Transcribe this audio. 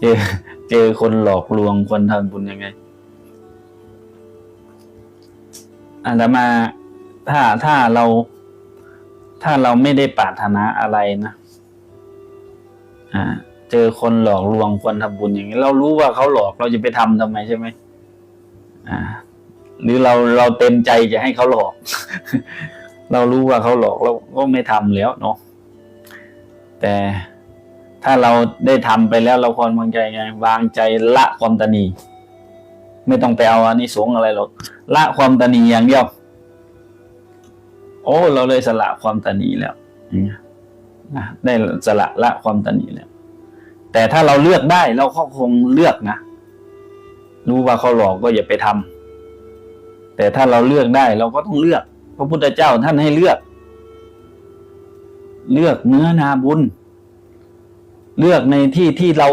เจอเจอคนหลอกลวงคนทำบุญยังไงอาตมาถ้าถ้าเรา ถ้าเราไม่ได้ปรารถนาอะไรนะอ่า เจอคนหลอกลวงคนทำบุญอย่างนี้เรารู้ว่าเขาหลอกเราจะไปทำทำไมใช่ไหมอ่า หรือเราเราเต็มใจจะให้เขาหลอก เรารู้ว่าเขาหลอกเราก็ไม่ทำแล้วเนาะแต่ ถ้าเราได้ทำไปแล้วเราควรวางใจไงวางใจละความตนี ไม่ต้องไปเอาอันนี้สงอะไรหรอกละความตนีอย่างเดียว โอ้ เราเลยสละความตนีแล้วนะได้สละละความตนีแล้ว แต่ถ้าเราเลือกได้เราก็คงเลือกนะรู้ว่าเขาหลอกก็อย่าไปทำแต่ถ้าเราเลือกได้เราก็ต้องเลือก พระพุทธเจ้าท่านให้เลือก เลือกเนื้อนาบุญ เลือกในที่ที่เรา